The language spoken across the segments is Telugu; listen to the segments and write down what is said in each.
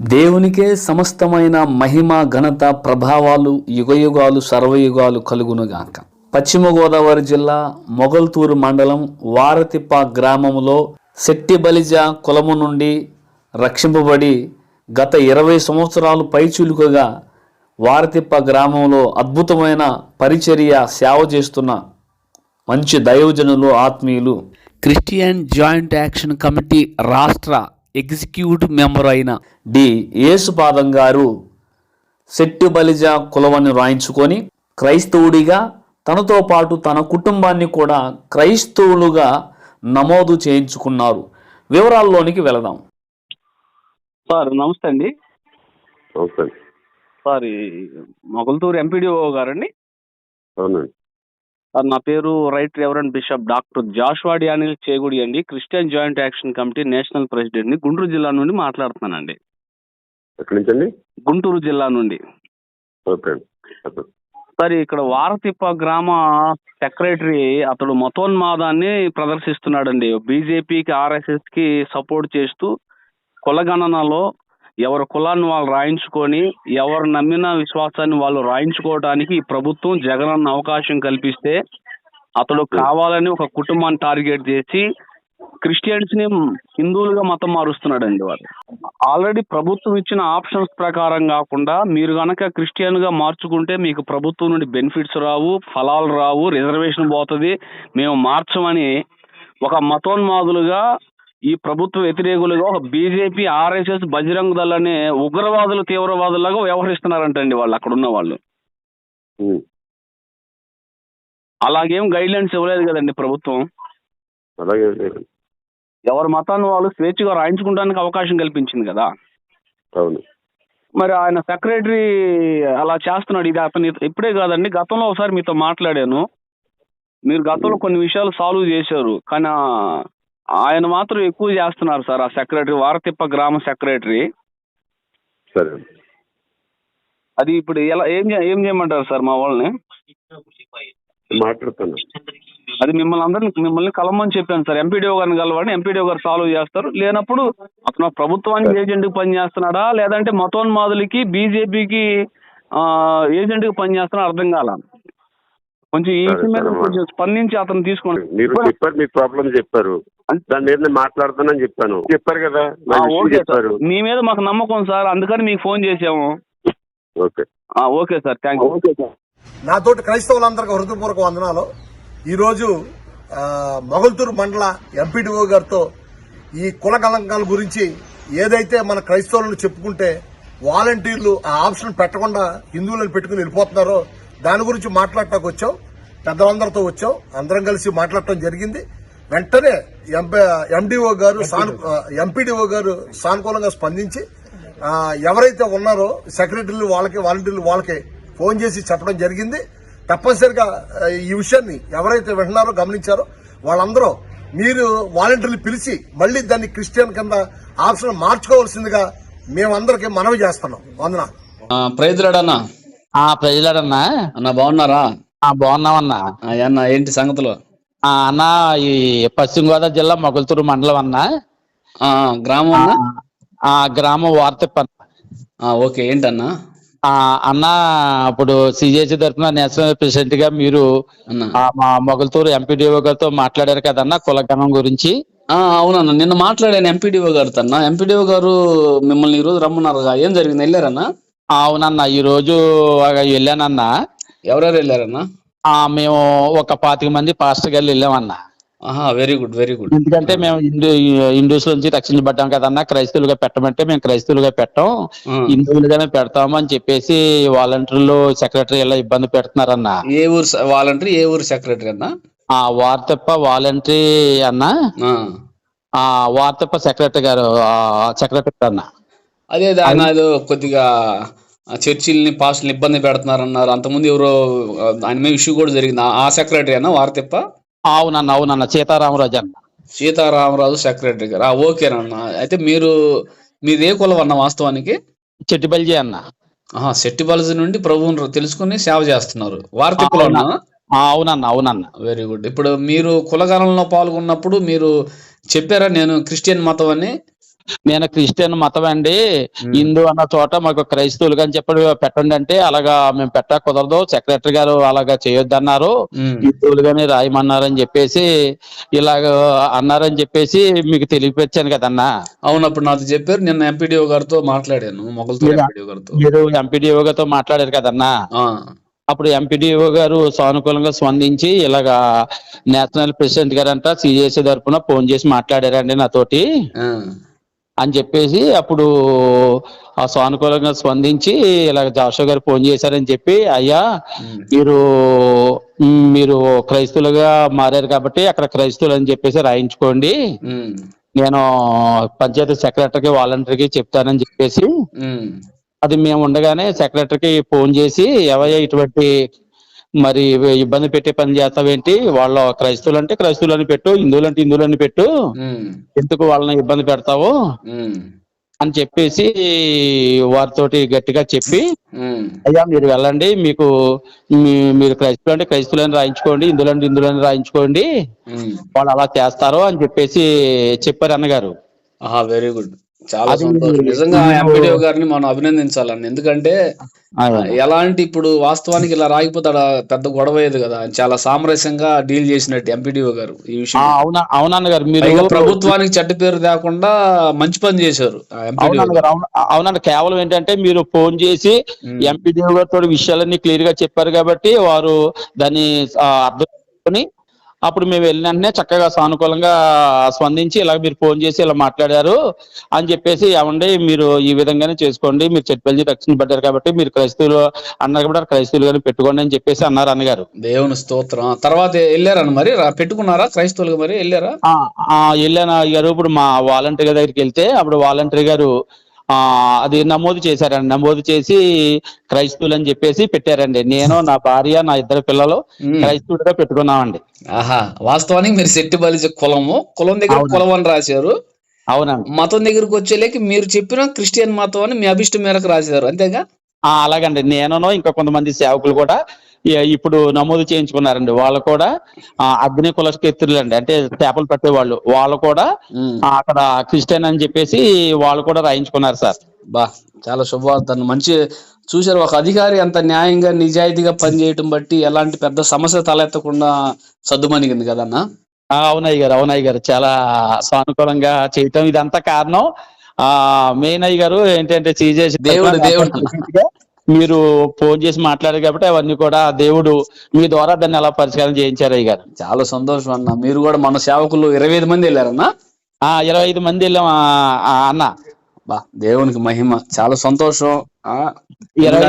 దేవునికే సమస్తమైన మహిమ ఘనత ప్రభావాలు యుగయుగాలు సర్వయుగాలు కలుగునుగాక. పశ్చిమ గోదావరి జిల్లా మొగల్తూరు మండలం వారతిప్ప గ్రామంలో శెట్టి బలిజ కులము నుండి రక్షింపబడి గత ఇరవై సంవత్సరాలు పైచులుకగా వారతిప్ప గ్రామంలో అద్భుతమైన పరిచర్య సేవ చేస్తున్న మంచి దైవజనులు ఆత్మీయులు. క్రిస్టియన్ జాయింట్ యాక్షన్ కమిటీ రాష్ట్ర ఎగ్జిక్యూటివ్ మెంబర్ అయిన డి యేసుపాదం గారు శెట్టి బలిజ కులవని రాయించుకొని క్రైస్తవుడిగా తనతో పాటు తన కుటుంబాన్ని కూడా క్రైస్తవులుగా నమోదు చేయించుకున్నారు. వివరాల్లోనికి వెళదాం. సార్ నమస్తే అండి. ఓకే సార్ మొగల్తూరు ఎంపీడీఓ గారండి? అవునండి. నా పేరు రైట్ రెవరెండ్ బిషప్ డాక్టర్ జాషువాడి అనిల్ చేగుడి అండి. Christian joint action committee national ప్రెసిడెంట్ని Guntur జిల్లా నుండి మాట్లాడుతున్నానండి. ఎక్కడి నుంచి అండి? గుంటూరు జిల్లా నుండి. సార్ ఇక్కడ వారతిప్ప గ్రామ సెక్రటరీ అతడు మతోన్మాదాన్ని ప్రదర్శిస్తున్నాడండి. బీజేపీకి ఆర్ఎస్ఎస్కి సపోర్ట్ చేస్తూ కులగణనలో ఎవరి కులాన్ని వాళ్ళు రాయించుకొని ఎవరు నమ్మిన విశ్వాసాన్ని వాళ్ళు రాయించుకోవడానికి ఈ ప్రభుత్వం జగనన్న అవకాశం కల్పిస్తే అతడు కావాలని ఒక కుటుంబాన్ని టార్గెట్ చేసి క్రిస్టియన్స్ని హిందువులుగా మతం మారుస్తున్నాడండి వారు ఆల్రెడీ ప్రభుత్వం ఇచ్చిన ఆప్షన్స్ ప్రకారం కాకుండా మీరు గనక క్రిస్టియన్గా మార్చుకుంటే మీకు ప్రభుత్వం నుండి బెనిఫిట్స్ రావు ఫలాలు రావు రిజర్వేషన్ పోతుంది. మేము మార్చమని ఒక మతోన్మాదులుగా ఈ ప్రభుత్వ వ్యతిరేకులుగా ఒక బీజేపీ ఆర్ఎస్ఎస్ బజరంగ్ దళ్ అనే ఉగ్రవాదులు తీవ్రవాదులుగా వ్యవహరిస్తున్నారంటండి వాళ్ళు అక్కడ ఉన్న వాళ్ళు. అలాగేం గైడ్ లైన్స్ ఇవ్వలేదు కదండి ప్రభుత్వం. ఎవరి మతాన్ని వాళ్ళు స్వేచ్ఛగా రాయించుకోవడానికి అవకాశం కల్పించింది కదా. అవును. మరి ఆయన సెక్రటరీ అలా చేస్తున్నాడు ఇది అతను ఇప్పుడే కాదండి గతంలో ఒకసారి మీతో మాట్లాడాను. మీరు గతంలో కొన్ని విషయాలు సాల్వ్ చేశారు కానీ ఆయన మాత్రం ఎక్కువ చేస్తున్నారు సార్ ఆ సెక్రటరీ వారతిప్ప గ్రామ సెక్రటరీ. సరే. అది ఇప్పుడు ఎలా ఏం ఏం చేయమంటారు సార్ మా వాళ్ళని? మాట్లాడుతాను. అది మిమ్మల్ని అందరిని మిమ్మల్ని కలమని చెప్పాను సార్. ఎంపీడీఓ గారిని కలవండి ఎంపీడీఓ గారు సాల్వ్ చేస్తారు. లేనప్పుడు అతను ప్రభుత్వానికి ఏజెంట్కి పనిచేస్తున్నాడా లేదంటే మతోన్మాదులకి బీజేపీకి ఏజెంట్కి పనిచేస్తున్నా అర్థం కాల? కొంచెం ఈ మీద కొంచెం స్పందించి అతను తీసుకోండి. మీరు చెప్పారు మీ ప్రాబ్లం చెప్పారు. దాని మీద నేను మాట్లాడుతానని చెప్పాను. చెప్పారు కదా చెప్పారు. మీ మీద మాకు నమ్మకం సార్ అందుకని మీకు ఫోన్ చేసాము ఓకే. ఆ, okay sir thank you. Okay sir. నాతోటి క్రైస్తవులందరికీ హృదయపూర్వక వందనాలు. ఈరోజు ఆ, మొగల్తూరు మండల ఎంపీడీఓ గారితో ఈ కుల కలంకాల గురించి ఏదైతే మన క్రైస్తవులను చెప్పుకుంటే వాలంటీర్లు ఆ ఆప్షన్ పెట్టకుండా హిందువులను పెట్టుకుని వెళ్ళిపోతున్నారో దాని గురించి మాట్లాడటానికి వచ్చాం. పెద్దలందరితో వచ్చాం. అందరం కలిసి మాట్లాడటం జరిగింది. వెంటనే ఎండిఓ గారు ఎంపీడీఓ గారు సానుకూలంగా స్పందించి ఆ, ఎవరైతే ఉన్నారో సెక్రటరీలు వాళ్ళకి వాలంటీర్లు వాళ్ళకి ఫోన్ చేసి చెప్పడం జరిగింది. తప్పనిసరిగా ఈ విషయాన్ని ఎవరైతే వింటున్నారో గమనించారో వాళ్ళందరూ మీరు వాలంటీర్లు పిలిచి మళ్ళీ దాన్ని క్రిస్టియన్ కింద ఆప్షన్ మార్చుకోవాల్సిందిగా మేమందరికీ మనవి చేస్తున్నాం. వందన? ప్రైజ్లాడన్నా. ఆ ప్రజలడన్నా. అన్న బాగున్నారా? బాగున్నామన్నా ఆ, అన్న ఏంటి సంగతులు? అన్న ఈ పశ్చిమ గోదావరి జిల్లా మొగల్తూరు మండలం అన్న. గ్రామం అన్న? ఆ గ్రామం వార్తెప్ప ఆ, ఓకే ఏంటన్నా? అన్న ఇప్పుడు సిజేసి తరఫున నేషనల్ ప్రెసిడెంట్గా మీరు మా మొగల్తూరు ఎంపీడీఓ గారితో మాట్లాడారు కదన్న కులగణం గురించి. ఆ, అవునన్న నిన్న మాట్లాడాను ఎంపీడీఓ గారితో అన్న. ఎంపీడీఓ గారు మిమ్మల్ని ఈ రోజు రమ్మన్నారుగా. ఏం జరిగింది? వెళ్ళారన్నా? అవునన్న ఈ రోజు వెళ్ళానన్న. ఎవరెవరు వెళ్ళారన్నా? మేము ఒక పాతిక మంది పాస్టర్ గారు వెళ్ళామన్న. వెరీ గుడ్ వెరీ గుడ్ ఎందుకంటే మేము హిందూ హిందూస్ నుంచి రక్షించబడ్డాం కదన్న క్రైస్తవులుగా పెట్టమంటే మేము క్రైస్తవులుగా పెట్టాం. హిందువులుగానే పెడతాము అని చెప్పేసి వాలంటీర్లు సెక్రటరీ ఇలా ఇబ్బంది పెడుతున్నారన్న. ఏ ఊరు వాలంటరీ ఏ ఊరు సెక్రటరీ అన్న? ఆ వార్తప్ప వాలంటరీ అన్న. ఆ, ఆ వార్తప్ప సెక్రటరీ గారు సెక్రటరీ అన్న. అదే కొద్దిగా చర్చిల్ని పాస్టుల్ని ఇబ్బంది పెడుతున్నారన్నారు. అంతకుముందు ఎవరో ఆయన మీద ఇష్యూ కూడా జరిగింది. ఆ- సెక్రటరీ అన్న వార్తెప్ప అవునన్న అవునన్న సీతారామరాజు అన్న. సీతారామరాజు సెక్రటరీ గారు. ఓకేనన్న. అయితే మీరు మీది ఏ కులం అన్న వాస్తవానికి? చెట్టిబల్జీ అన్న. సెట్టిబలజ నుండి ప్రభువుని తెలుసుకుని సేవ చేస్తున్నారు? ఉన్నా ఆ, అవునన్న అవునన్న. Very good. ఇప్పుడు మీరు కులగణంలో పాల్గొన్నప్పుడు మీరు చెప్పారా? నేను క్రిస్టియన్ మతం అని. నేను క్రిస్టియన్ మతం అండి. హిందూ అన్న చోట మాకు క్రైస్తవులుగా అని చెప్పి పెట్టండి అంటే అలాగా మేము పెట్ట కుదరదు సెక్రటరీ గారు అలాగా చేయొద్దన్నారు. ఉమ్. హిందువులుగానే రాయమన్నారని చెప్పేసి ఇలాగ అన్నారని చెప్పేసి మీకు తెలియపరిచాను కదన్నా. అవును అప్పుడు నాతో చెప్పారు. నిన్న ఎంపీడీఓ గారితో మాట్లాడాను మొగల్తో మీరు- ఎంపీడీఓ గారితో. మీరు మాట్లాడారు కదన్నా. అప్పుడు ఎంపీడీఓ గారు సానుకూలంగా స్పందించి ఇలాగా నేషనల్ ప్రెసిడెంట్ గారంట సిజేసీ తరఫున ఫోన్ చేసి మాట్లాడారండి నాతోటి. అని చెప్పేసి అప్పుడు ఆ సానుకూలంగా స్పందించి ఇలాగ జాషో గారు ఫోన్ చేశారని చెప్పి అయ్యా మీరు మీరు క్రైస్తవులుగా మారారు కాబట్టి అక్కడ క్రైస్తవులు అని చెప్పేసి రాయించుకోండి. నేను పంచాయతీ సెక్రటరీకి వాలంటీర్కి చెప్తానని చెప్పేసి అది మేము ఉండగానే సెక్రటరీకి ఫోన్ చేసి ఎవయ్యా ఇటువంటి మరి ఇబ్బంది పెట్టే పని చేస్తావేంటి? వాళ్ళ క్రైస్తవులు అంటే క్రైస్తవులు అని పెట్టు హిందువులు అంటే హిందువులు అని పెట్టు ఎందుకు వాళ్ళని ఇబ్బంది పెడతావు? అని చెప్పేసి వారితోటి గట్టిగా చెప్పి అయ్యా మీరు వెళ్ళండి మీకు మీరు క్రైస్తవులు అంటే క్రైస్తవులని రాయించుకోండి హిందువులు అంటే హిందువులని రాయించుకోండి. వాళ్ళు అలా చేస్తారు అని చెప్పేసి చెప్పారు అన్నగారు. వెరీ గుడ్ చాలా సంతోషం. నిజంగా ఎంపీడీఓ గారిని మనం అభినందించాలండి ఎందుకంటే ఎలాంటి ఇప్పుడు వాస్తవానికి ఇలా రాగిపోతాడా? పెద్ద గొడవ అయ్యేది కదా. చాలా సామరస్యంగా డీల్ చేసినట్టు ఎంపీడీఓ గారు ఈ విషయం. అవునా అవునన్నగారు పైగా మీరు ప్రభుత్వానికి చెడ్డ పేరు తేకుండా మంచి పని చేశారు ఆ ఎంపీడీఓ అవునన్నగారు అవును అవునండి కేవలం ఏంటంటే మీరు ఫోన్ చేసి. ఎంపీడీఓ గారితో విషయాలన్నీ క్లియర్గా చెప్పారు కాబట్టి వారు దాన్ని అర్థం చేసుకొని అప్పుడు మేము వెళ్ళిన వెంటనే చక్కగా సానుకూలంగా స్పందించి ఇలా మీరు ఫోన్ చేసి ఇలా మాట్లాడారు అని చెప్పేసి ఏమండి మీరు ఈ విధంగానే చేసుకోండి మీరు చెట్పల్లి రక్షణ పడ్డారు కాబట్టి మీరు క్రైస్తవులు అన్నారు కాబట్టి క్రైస్తవులు గాని పెట్టుకోండి అని చెప్పేసి అన్నారు అన్నగారు. దేవుని స్తోత్రం. తర్వాత వెళ్ళారని మరి? పెట్టుకున్నారా క్రైస్తవులుగా మరి? వెళ్ళారా? వెళ్ళాను గారు ఇప్పుడు మా వాలంటీర్ దగ్గరికి వెళ్తే అప్పుడు వాలంటీర్ గారు అది నమోదు చేశారండి. నమోదు చేసి క్రైస్తవులు అని చెప్పేసి పెట్టారండి. నేను నా భార్య నా ఇద్దరు పిల్లలు ఉమ్. క్రైస్తవులుగా పెట్టుకున్నామండి. ఆహా. వాస్తవానికి మీరు శెట్టి బలిజ కులము కులం దగ్గర. కులం అని రాశారు. అవునండి. మతం దగ్గరకు వచ్చేలేకి మీరు చెప్పిన క్రిస్టియన్ మతం అని మీ అభిష్టం మేరకు రాశారు. అంతేగా? ఆ, అలాగండి. నేను ఇంకా కొంతమంది సేవకులు కూడా ఇప్పుడు నమోదు చేయించుకున్నారండి. వాళ్ళు కూడా అగ్ని కులకెత్తులు అండి అంటే చేపలు పట్టేవాళ్ళు. వాళ్ళు కూడా అక్కడ క్రిస్టియన్ అని చెప్పేసి వాళ్ళు కూడా రాయించుకున్నారు సార్. బా చాలా శుభవార్త మంచి చూశారు. ఒక అధికారి అంత న్యాయంగా నిజాయితీగా పనిచేయటం బట్టి ఎలాంటి పెద్ద సమస్య తలెత్తకుండా సద్దుమణిగింది కదన్నా? అవునయ్య గారు అవునయ్య గారు. చాలా సానుకూలంగా చేయటం. ఇదంతా కారణం ఆ మెయిన్ అయ్య గారు ఏంటంటే సీజేసి దేవుడు, దేవుడు. మీరు ఫోన్ చేసి మాట్లాడారు కాబట్టి అవన్నీ కూడా దేవుడు మీ ద్వారా దాన్ని అలా పరిష్కారం చేయించారు అయ్య గారు? చాలా సంతోషం అన్న. మీరు కూడా మన సేవకులు ఇరవై ఐదు మంది వెళ్ళారన్నా ఆ ఇరవై ఐదు మంది వెళ్ళాం అన్న. బా దేవునికి మహిమ. చాలా సంతోషం. ఆ, ఇరవై.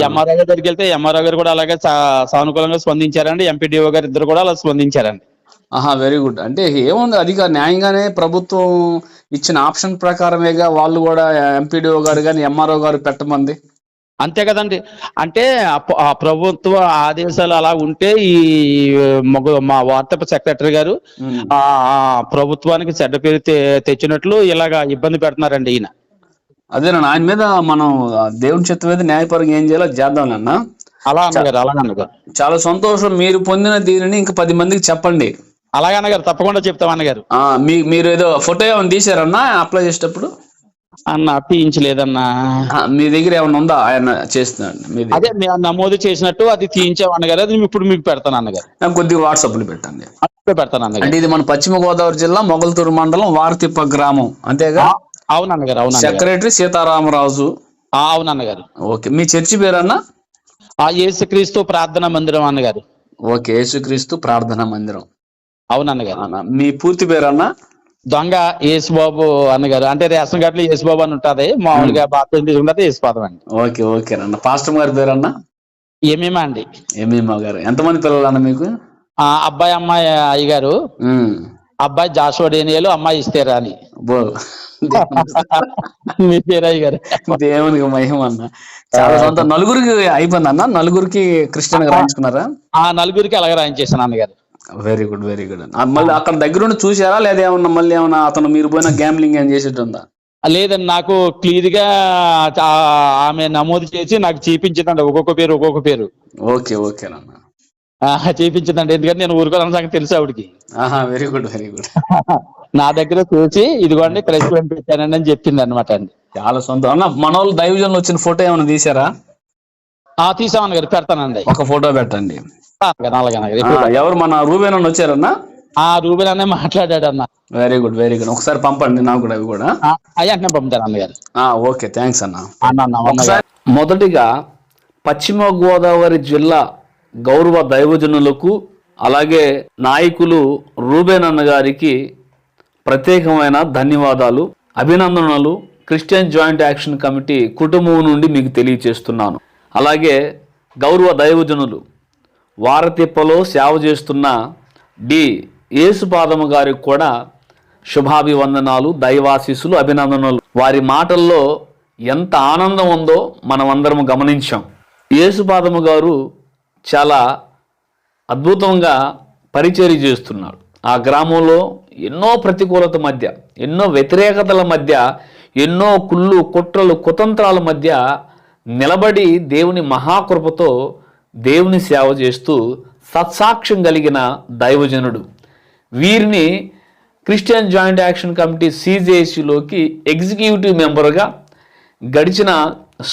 ఎంఆర్ఓ గారి దగ్గరికి వెళ్తే ఎంఆర్ఓ గారు కూడా అలాగే సానుకూలంగా స్పందించారండి. ఎంపీడీఓ గారు ఇద్దరు కూడా అలా స్పందించారండి. ఆహా వెరీ గుడ్ అంటే ఏముంది అధిక న్యాయంగానే ప్రభుత్వం ఇచ్చిన ఆప్షన్ ప్రకారమేగా వాళ్ళు కూడా ఎంపీడీఓ గారు కానీ ఎంఆర్ఓ గారు పెట్టమంది. అంతే కదండి. అంటే ఆ ప్ర- ఆ ప్రభుత్వ ఆదేశాలు అలా ఉంటే ఈ మగ మా వార్తా సెక్రటరీ గారు. ఆ ప్రభుత్వానికి చెడ్డ పేరు తెచ్చినట్లు ఇలాగా ఇబ్బంది పెడుతున్నారండి ఈయన. అదేనా ఆయన మీద మనం దేవుని చిత్తం మీద న్యాయపరంగా ఏం చేయాలో చేద్దాం అన్న అలా అన్నగారు అలాగే అన్నగారు చాలా సంతోషం మీరు పొందిన దీనిని ఇంకా పది మందికి చెప్పండి. అలాగే అన్నగారు తప్పకుండా చెప్తాం అన్నగారు మీ మీరు ఏదో ఫోటో ఏమైనా తీసారన్నా అప్లై చేసేటప్పుడు? అన్న తీయించలేదన్నా. మీ దగ్గర ఏమైనా ఉందా? ఆయన చేస్తున్నాడు అదే నమోదు చేసినట్టు అది తీయించాం అన్నగారు అది ఇప్పుడు మీకు పెడతాను అన్నగారు నాకు కొద్దిగా వాట్సాప్లో పెట్టండి. అప్పుడే పెడతాను అన్నగారు అంటే ఇది మన పశ్చిమ గోదావరి జిల్లా మొగల్తూరు మండలం వారతిప్ప గ్రామం అంతేగా? అవును అన్నగారు అవును సెక్రటరీ సీతారామరాజు. ఆ, అవును అన్నగారు ఓకే మీ చర్చి పేరన్నా? ఆ యేసుక్రీస్తు ప్రార్థన మందిరం అన్నగారు ఓకే యేసుక్రీస్తు ప్రార్థనా మందిరం. అవును అన్నగారు. అన్న, మీ పూర్తి పేరన్నా? దొంగ యేసుబాబు అన్నగారు. అంటే రేషన్ కార్డులో యేసుబాబు అని ఉంటది. మామూలుగా బాత్రూమ్ తీసుకుంటే యేసుపాదం అండి. ఓకే ఓకే అన్న. పాస్టర్ గారి పేరన్నా? ఏమేమా అండి? ఏమేమా గారు. ఎంతమంది పిల్లలు అన్న మీకు? ఆ అబ్బాయి అమ్మాయి అయ్యగారు. అబ్బాయి జాషువా డేనియలు అమ్మాయి ఇస్తేరా అని మీ పేరు అయ్యగారు. దేవునికి మహిమ అన్న. చాలా సొంత నలుగురికి అయిపోయింది అన్న. నలుగురికి క్రిస్టియన్ రాయించుకున్నారా? ఆ నలుగురికి అలాగే రాయించేసాను అన్నగారు. వెరీ గుడ్ వెరీ గుడ్ మళ్ళీ అక్కడ దగ్గర ఉండి చూసారా లేదా ఏమన్నా మళ్ళీ ఏమన్నా అతను మీరు పోయిన గ్యాంబ్లింగ్ ఏం చేసేటుందా? లేదండి నాకు క్లియర్గా ఆమె నమోదు చేసి నాకు చూపించిందండి ఒక్కొక్క పేరు ఒక్కొక్క పేరు. ఓకే ఓకే అన్న ఆ, చూపించిందండి ఎందుకంటే నేను ఊరుకోవాలని సంగతి తెలుసు ఆవిడకి. ఆహా వెరీ గుడ్ వెరీ గుడ్ నా దగ్గర చూసి ఇదిగోండి క్రైస్తవం పెట్టానండి అని చెప్పింది అనమాట అండి. చాలా సొంతం అన్న మన వాళ్ళు దైవజన్లు వచ్చిన ఫోటో ఏమైనా తీసారా ఆ తీసామన్న గారు పెడతానండి. ఒక ఫోటో పెట్టండి. ఎవరు మన రూబేన్ అన్న వచ్చారన్నా? ఆ రూబెన్ అనే మాట్లాడాడు అన్న వెరీ గుడ్ వెరీ గుడ్ ఒకసారి పంపండి నాకు కూడా అవి కూడా. అయ్యి అంటే పంపుతాను అన్నగారు. ఓకే థ్యాంక్స్ అన్న. అన్న అన్న మొదటిగా పశ్చిమ గోదావరి జిల్లా గౌరవ దైవజనులకు అలాగే నాయకులు రూబేన్ అన్న గారికి ప్రత్యేకమైన ధన్యవాదాలు అభినందనలు. క్రిస్టియన్ జాయింట్ యాక్షన్ కమిటీ కుటుంబం నుండి మీకు తెలియచేస్తున్నాను. అలాగే గౌరవ దైవజనులు వారతిప్పలో సేవ చేస్తున్న డి. యేసుపాదము గారికి కూడా శుభాభివందనాలు దైవాశీసులు అభినందనలు. వారి మాటల్లో ఎంత ఆనందం ఉందో మనమందరం గమనించాం. యేసుపాదము గారు చాలా అద్భుతంగా పరిచర్య చేస్తున్నాడు ఆ గ్రామంలో ఎన్నో ప్రతికూలత మధ్య ఎన్నో వ్యతిరేకతల మధ్య ఎన్నో కుళ్ళు కుట్రలు కుతంత్రాల మధ్య నిలబడి దేవుని మహాకృపతో దేవుని సేవ చేస్తూ సత్సాక్ష్యం కలిగిన దైవజనుడు. వీరిని క్రిస్టియన్ జాయింట్ యాక్షన్ కమిటీ సిజేసిలోకి ఎగ్జిక్యూటివ్ మెంబర్గా గడిచిన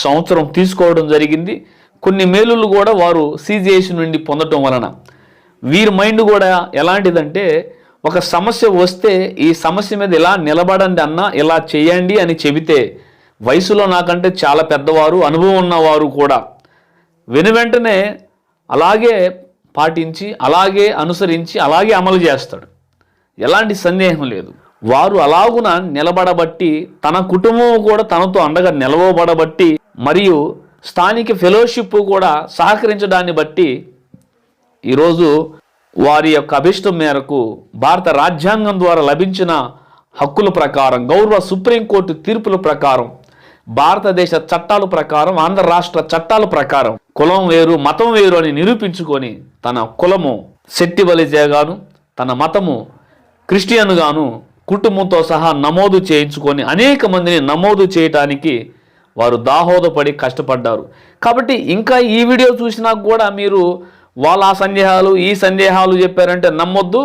సంవత్సరం తీసుకోవడం జరిగింది. కొన్ని మేలులు కూడా వారు సిజేసి నుండి పొందటం వలన. వీరి మైండ్ కూడా ఎలాంటిదంటే ఒక సమస్య వస్తే ఈ సమస్య మీద ఇలా నిలబడండి అన్న ఇలా చేయండి అని చెబితే వయసులో నాకంటే చాలా పెద్దవారు అనుభవం ఉన్నవారు కూడా వెను వెంటనే అలాగే పాటించి అలాగే అనుసరించి అలాగే అమలు చేస్తాడు. ఎలాంటి సందేహం లేదు. వారు అలాగున నిలబడబట్టి తన కుటుంబం కూడా తనతో అండగా నిలవబడబట్టి మరియు స్థానిక ఫెలోషిప్ కూడా సహకరించడాన్ని బట్టి ఈరోజు వారి యొక్క అభిష్టం మేరకు భారత రాజ్యాంగం ద్వారా లభించిన హక్కుల ప్రకారం గౌరవ సుప్రీంకోర్టు తీర్పుల ప్రకారం భారతదేశ చట్టాల ప్రకారం ఆంధ్ర రాష్ట్ర చట్టాల ప్రకారం కులం వేరు మతం వేరు అని నిరూపించుకొని తన కులము శెట్టి బలిజేగాను తన మతము క్రిస్టియన్ గాను కుటుంబంతో సహా నమోదు చేయించుకొని అనేక మందిని నమోదు చేయటానికి వారు దాహోదపడి కష్టపడ్డారు. కాబట్టి ఇంకా ఈ వీడియో చూసినా కూడా మీరు వాళ్ళ ఆ సందేహాలు ఈ సందేహాలు చెప్పారంటే నమ్మొద్దు.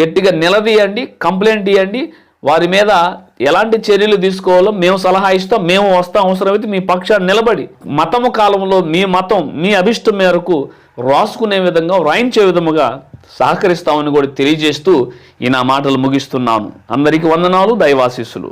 గట్టిగా నిలదీయండి కంప్లైంట్ ఇవ్వండి వారి మీద ఎలాంటి చర్యలు తీసుకోవాలో మేము సలహా ఇస్తాం మేము వస్తాం అవసరమైతే మీ పక్షాన్ని నిలబడి మతము కాలంలో మీ మతం మీ అభిష్టం మేరకు రాసుకునే విధంగా వ్రాయించే విధముగా సహకరిస్తామని కూడా తెలియజేస్తూ ఈ నా మాటలు ముగిస్తున్నాను. అందరికీ వందనాలు దైవాశీస్సులు.